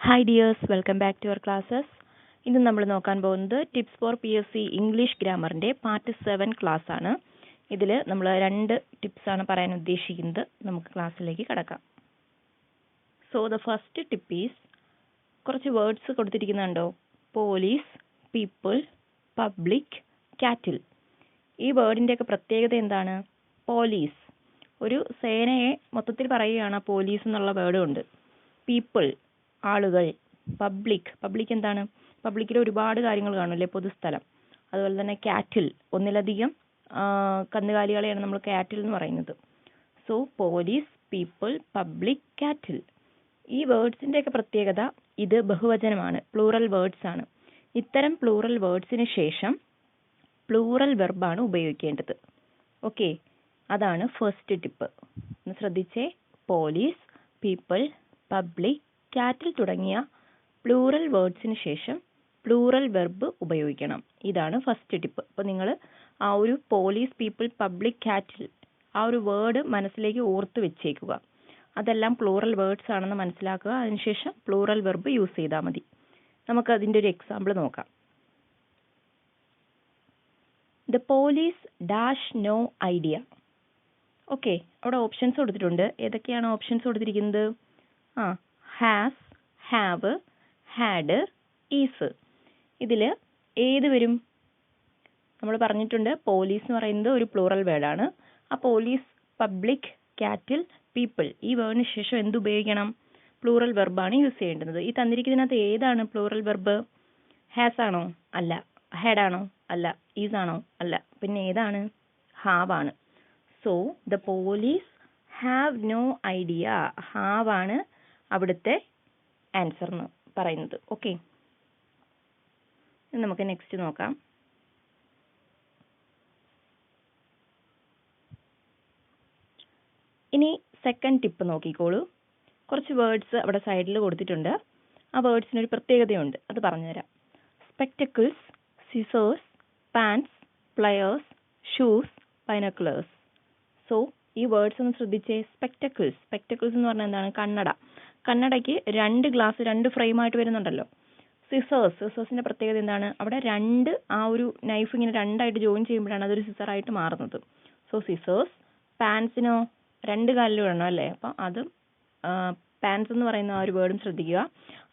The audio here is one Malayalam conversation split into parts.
Hi dears welcome back to our classes ഇന്ന് നമ്മൾ നോക്കാൻ പോകുന്നത് tips for P S C English ഗ്രാമറിന്റെ part seven class ആണ്. ഇതിൽ നമ്മൾ രണ്ട് ടിപ്സാണ് പറയാൻ ഉദ്ദേശിക്കുന്നത്. നമുക്ക് ക്ലാസ്സിലേക്ക് കടക്കാം. So the first tip is കുറച്ച് വേർഡ്സ് കൊടുത്തിരിക്കുന്നുണ്ടോ? പോലീസ് പീപ്പിൾ പബ്ലിക് കാറ്റിൽ ഈ വേർഡിന്റെയൊക്കെ പ്രത്യേകത എന്താണ്? പോലീസ് ഒരു സേനയെ മൊത്തത്തിൽ പറയുകയാണ് പോലീസ് എന്നുള്ള വേർഡും ഉണ്ട് പീപ്പിൾ ആളുകൾ പബ്ലിക് പബ്ലിക് എന്താണ്? പബ്ലിക്കിൽ ഒരുപാട് കാര്യങ്ങൾ കാണുമല്ലേ പൊതുസ്ഥലം. അതുപോലെ തന്നെ കാറ്റിൽ ഒന്നിലധികം കന്നുകാലികളെയാണ് നമ്മൾ കാറ്റിൽ എന്ന് പറയുന്നത്. So police people public cattle ഈ വേർഡ്സിന്റെയൊക്കെ പ്രത്യേകത ഇത് ബഹുവചനമാണ് പ്ലൂറൽ വേർഡ്സ് ആണ്. ഇത്തരം പ്ലൂറൽ വേർഡ്സിന് ശേഷം പ്ലൂറൽ വെർബാണ് ഉപയോഗിക്കേണ്ടത്. ഓക്കെ അതാണ് ഫസ്റ്റ് ടിപ്പ് ഒന്ന് ശ്രദ്ധിച്ചേ. പോലീസ് പീപ്പിൾ പബ്ലിക് കാറ്റിൽ തുടങ്ങിയ പ്ലൂറൽ വേർഡ്സിന് ശേഷം പ്ലൂറൽ വെർബ് ഉപയോഗിക്കണം. ഇതാണ് ഫസ്റ്റ് ടിപ്പ് അപ്പോൾ നിങ്ങൾ ആ ഒരു പോലീസ് പീപ്പിൾ പബ്ലിക് കാറ്റിൽ ആ ഒരു വേർഡ് മനസ്സിലേക്ക് ഓർത്ത് വെച്ചേക്കുക. അതെല്ലാം പ്ലൂറൽ വേർഡ്സ് ആണെന്ന് മനസ്സിലാക്കുക. അതിനുശേഷം പ്ലൂറൽ വെർബ് യൂസ് ചെയ്താൽ മതി. നമുക്ക് അതിന്റെ ഒരു എക്സാമ്പിൾ നോക്കാം. The police dash no idea okay അവിടെ ഓപ്ഷൻസ് കൊടുത്തിട്ടുണ്ട്. ഏതൊക്കെയാണ് ഓപ്ഷൻസ് കൊടുത്തിരിക്കുന്നത്? ആ ഹാസ് ഹാവ് ഹാഡ് ഈസ് ഇതിൽ ഏത് വരും? നമ്മൾ പറഞ്ഞിട്ടുണ്ട് പോലീസ് എന്ന് പറയുന്നത് ഒരു പ്ലൂറൽ വേർഡാണ് ആ പോലീസ് പബ്ലിക് കാറ്റിൽ പീപ്പിൾ ഈ വേർഡിന് ശേഷം എന്ത് ഉപയോഗിക്കണം? പ്ലൂറൽ വെർബാണ് യൂസ് ചെയ്യേണ്ടത്. ഈ തന്നിരിക്കുന്നതിനകത്ത് ഏതാണ് പ്ലൂറൽ വെർബ് ഹാസ് ആണോ? അല്ല. ഹാഡ് ആണോ? അല്ല. ഈസ് ആണോ? അല്ല. പിന്നെ ഏതാണ്? ഹാവ് ആണ്. So the police have no idea have ആണ് അവിടുത്തെ ആൻസർ എന്ന് പറയുന്നത്. ഓക്കെ നമുക്ക് നെക്സ്റ്റ് നോക്കാം. ഇനി സെക്കൻഡ് ടിപ്പ് നോക്കിക്കോളൂ. കുറച്ച് വേർഡ്സ് അവിടെ സൈഡിൽ കൊടുത്തിട്ടുണ്ട്. ആ വേർഡ്സിന് ഒരു പ്രത്യേകതയുണ്ട്. അത് പറഞ്ഞുതരാം. Spectacles scissors pants pliers shoes binoculars so ഈ വേർഡ്സ് ഒന്ന് ശ്രദ്ധിച്ചേ. സ്പെക്ടക്കിൾസ് സ്പെക്ടക്കിൾസ് എന്ന് പറഞ്ഞാൽ എന്താണ്? കണ്ണട. കണ്ണടയ്ക്ക് രണ്ട് ഗ്ലാസ് രണ്ട് ഫ്രെയിമായിട്ട് വരുന്നുണ്ടല്ലോ. സിസേഴ്സ് സിസേഴ്സിന്റെ പ്രത്യേകത എന്താണ്? അവിടെ രണ്ട് ആ ഒരു നൈഫ് ഇങ്ങനെ രണ്ടായിട്ട് ജോയിൻ ചെയ്യുമ്പോഴാണ് അതൊരു സിസർ ആയിട്ട് മാറുന്നത്. സോ സിസേഴ്സ് പാൻസിനോ രണ്ട് കാലിൽ വേണം അല്ലേ? അപ്പം അത് പാൻസ് എന്ന് പറയുന്ന ആ ഒരു വേർഡും ശ്രദ്ധിക്കുക.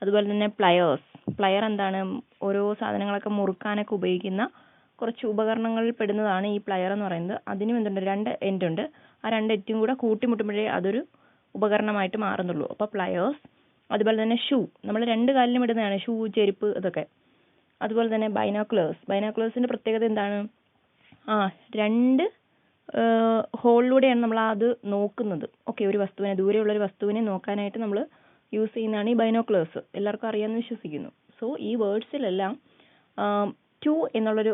അതുപോലെ തന്നെ പ്ലയേഴ്സ് പ്ലയർ എന്താണ്? ഓരോ സാധനങ്ങളൊക്കെ മുറുക്കാനൊക്കെ ഉപയോഗിക്കുന്ന കുറച്ച് ഉപകരണങ്ങളിൽ പെടുന്നതാണ് ഈ പ്ലയർ എന്ന് പറയുന്നത്. അതിനും എന്തുണ്ട്? രണ്ട് എൻഡുണ്ട് ആ രണ്ട് എറ്റും കൂടെ കൂട്ടിമുട്ടുമ്പോഴേ അതൊരു ഉപകരണമായിട്ട് മാറുന്നുള്ളൂ. അപ്പോൾ പ്ലയേഴ്സ് അതുപോലെ തന്നെ ഷൂ നമ്മൾ രണ്ട് കാലിലും ഇടുന്നതാണ് ഷൂ ചെരുപ്പ് ഇതൊക്കെ. അതുപോലെ തന്നെ ബൈനോക്കുലേഴ്സ് ബൈനോക്കുലേഴ്സിന്റെ പ്രത്യേകത എന്താണ്? ആ രണ്ട് ഹോളിലൂടെയാണ് നമ്മൾ അത് നോക്കുന്നത്. ഓക്കെ ഒരു വസ്തുവിനെ ദൂരെയുള്ള ഒരു വസ്തുവിനെ നോക്കാനായിട്ട് നമ്മൾ യൂസ് ചെയ്യുന്നതാണ് ഈ ബൈനോക്കുലേഴ്സ് എല്ലാവർക്കും അറിയാമെന്ന് വിശ്വസിക്കുന്നു. സോ ഈ വേർഡ്സിലെല്ലാം ടു എന്നുള്ളൊരു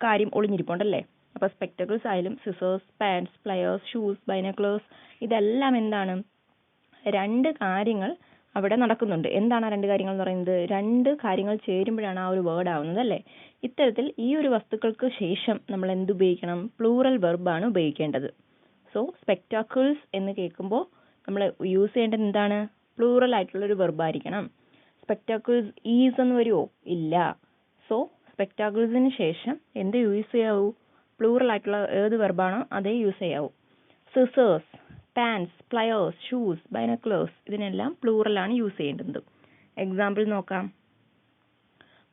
കാര്യം ഒളിഞ്ഞിരിപ്പുണ്ടല്ലേ? അപ്പോൾ സ്പെക്ടക്കിൾസ് ആയാലും scissors pants pliers shoes binoculars ഇതെല്ലാം എന്താണ്? രണ്ട് കാര്യങ്ങൾ അവിടെ നടക്കുന്നുണ്ട്. എന്താണ് ആ രണ്ട് കാര്യങ്ങൾ എന്ന് പറയുന്നത്? രണ്ട് കാര്യങ്ങൾ ചേരുമ്പോഴാണ് ആ ഒരു വേർഡ് ആവുന്നത് അല്ലേ? ഇത്തരത്തിൽ ഈ ഒരു വസ്തുക്കൾക്ക് ശേഷം നമ്മൾ എന്ത് ഉപയോഗിക്കണം? പ്ലൂറൽ വെർബാണ് ഉപയോഗിക്കേണ്ടത്. സോ സ്പെക്ടാക്കിൾസ് എന്ന് കേൾക്കുമ്പോൾ നമ്മൾ യൂസ് ചെയ്യേണ്ടത് എന്താണ്? പ്ലൂറൽ ആയിട്ടുള്ള ഒരു വെർബായിരിക്കണം സ്പെക്ടാക്കിൾസ് ഈസ് എന്ന് വരുമോ ഇല്ല. സോ സ്പെക്ടാക്കിൾസിന് ശേഷം എന്ത് യൂസ് ചെയ്യാവൂ? പ്ലൂറൽ ആയിട്ടുള്ള ഏത് വെർബാണോ അതേ യൂസ് ചെയ്യാവൂ. Scissors pants pliers shoes binoculars ഇതിനെല്ലാം പ്ലൂറലാണ് യൂസ് ചെയ്യേണ്ടത്. എക്സാമ്പിൾ നോക്കാം.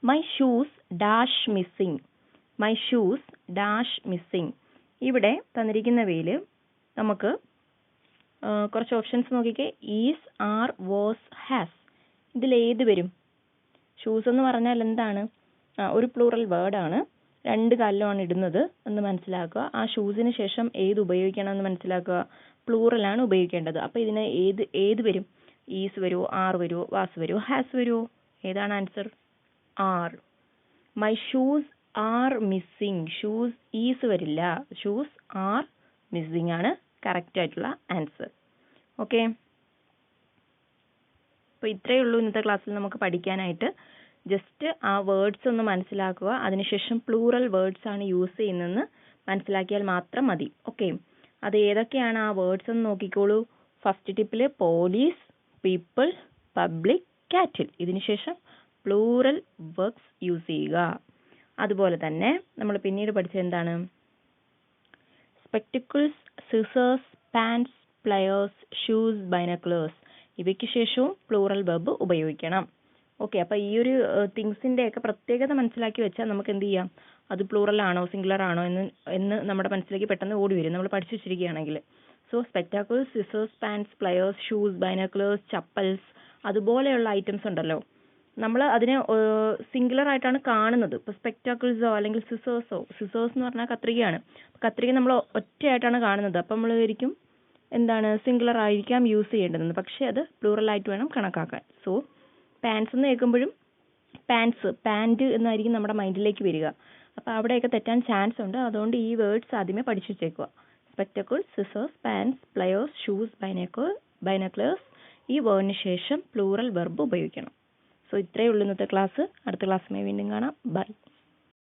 My shoes dash missing my shoes dash missing ഇവിടെ തന്നിരിക്കുന്നവയിൽ നമുക്ക് കുറച്ച് ഓപ്ഷൻസ് നോക്കിക്കേ. ഈസ് ആർ വാസ് ഹാസ് ഇതിൽ ഏത് വരും? ഷൂസ് എന്ന് പറഞ്ഞാൽ എന്താണ്? ഒരു പ്ലൂറൽ വേർഡാണ് രണ്ട് കാലിലുമാണ് ഇടുന്നത് എന്ന് മനസ്സിലാക്കുക. ആ ഷൂസിന് ശേഷം ഏത് ഉപയോഗിക്കണം എന്ന് മനസ്സിലാക്കുക പ്ലൂറലാണ് ഉപയോഗിക്കേണ്ടത്. അപ്പോൾ ഇതിന് ഏത് ഏത് വരും? ഈസ് വരുമോ ആർ വരുമോ വാസ് വരുമോ ഹാസ് വരുമോ ഏതാണ് answer are my shoes are missing shoes is വരില്ല. ഷൂസ് ആർ മിസ്സിങ് ആണ് കറക്റ്റ് ആയിട്ടുള്ള ആൻസർ ഓക്കെ അപ്പോൾ ഇത്രയേ ഉള്ളൂ ഇന്നത്തെ ക്ലാസ്സിൽ നമുക്ക് പഠിക്കാനായിട്ട്. ജസ്റ്റ് ആ വേർഡ്സ് ഒന്ന് മനസ്സിലാക്കുക. അതിനുശേഷം പ്ലൂറൽ വേർഡ്സ് ആണ് യൂസ് ചെയ്യുന്നതെന്ന് മനസ്സിലാക്കിയാൽ മാത്രം മതി. ഓക്കെ അത് ഏതൊക്കെയാണ് ആ വേർഡ്സ് എന്ന് നോക്കിക്കോളൂ. ഫസ്റ്റ് ടിപ്പിൽ പോലീസ് പീപ്പിൾ പബ്ലിക് കാറ്റിൽ ഇതിനുശേഷം പ്ലൂറൽ വേർഡ്സ് യൂസ് ചെയ്യുക. അതുപോലെ തന്നെ നമ്മൾ പിന്നീട് പഠിച്ചത് എന്താണ്? Spectacles scissors pants pliers shoes binoculars ഇവയ്ക്ക് ശേഷവും പ്ലൂറൽ വെർബ് ഉപയോഗിക്കണം. ഓക്കെ അപ്പൊ ഈ ഒരു തിങ്സിന്റെ ഒക്കെ പ്രത്യേകത മനസ്സിലാക്കി വെച്ചാൽ നമുക്ക് എന്ത് ചെയ്യാം അത് പ്ലൂറൽ ആണോ സിംഗുലർ ആണോ എന്ന് എന്ന് നമ്മുടെ മനസ്സിലേക്ക് പെട്ടെന്ന് ഓടി വരും. നമ്മൾ പഠിച്ചു വെച്ചിരിക്കുകയാണെങ്കിൽ. So spectacles scissors pants pliers shoes binoculars chappals അതുപോലെയുള്ള ഐറ്റംസ് ഉണ്ടല്ലോ. നമ്മൾ അതിനെ സിംഗുലർ ആയിട്ടാണ് കാണുന്നത്. ഇപ്പോൾ സ്പെക്ടാക്കിൾസോ അല്ലെങ്കിൽ സിസേഴ്സോ സിസേഴ്സ് എന്ന് പറഞ്ഞാൽ കത്രികയാണ്. കത്രിക നമ്മൾ ഒറ്റയായിട്ടാണ് കാണുന്നത്. അപ്പം നമ്മൾ വിചാരിക്കും എന്താണ് സിംഗുലർ ആയിരിക്കാം യൂസ് ചെയ്യേണ്ടതെന്ന് പക്ഷെ അത് പ്ലൂറൽ ആയിട്ട് വേണം കണക്കാക്കാൻ. സോ പാൻസ് എന്ന് കേൾക്കുമ്പോഴും പാൻസ് പാന്റ് എന്നായിരിക്കും നമ്മുടെ മൈൻഡിലേക്ക് വരിക. അപ്പോൾ അവിടെയൊക്കെ തെറ്റാൻ ചാൻസ് ഉണ്ട്. അതുകൊണ്ട് ഈ വേർഡ്സ് ആദ്യമേ പഠിച്ചു വെച്ചേക്കുക spectacles scissors pants pliers shoes ബൈനക്കോ binoculars ഈ വേർഡിന് ശേഷം പ്ലൂറൽ വെർബ് ഉപയോഗിക്കണം. സോ ഇത്രയേ ഉള്ളൂ ഇന്നത്തെ ക്ലാസ് അടുത്ത ക്ലാസ്സുമായി വീണ്ടും കാണാം. ബൈ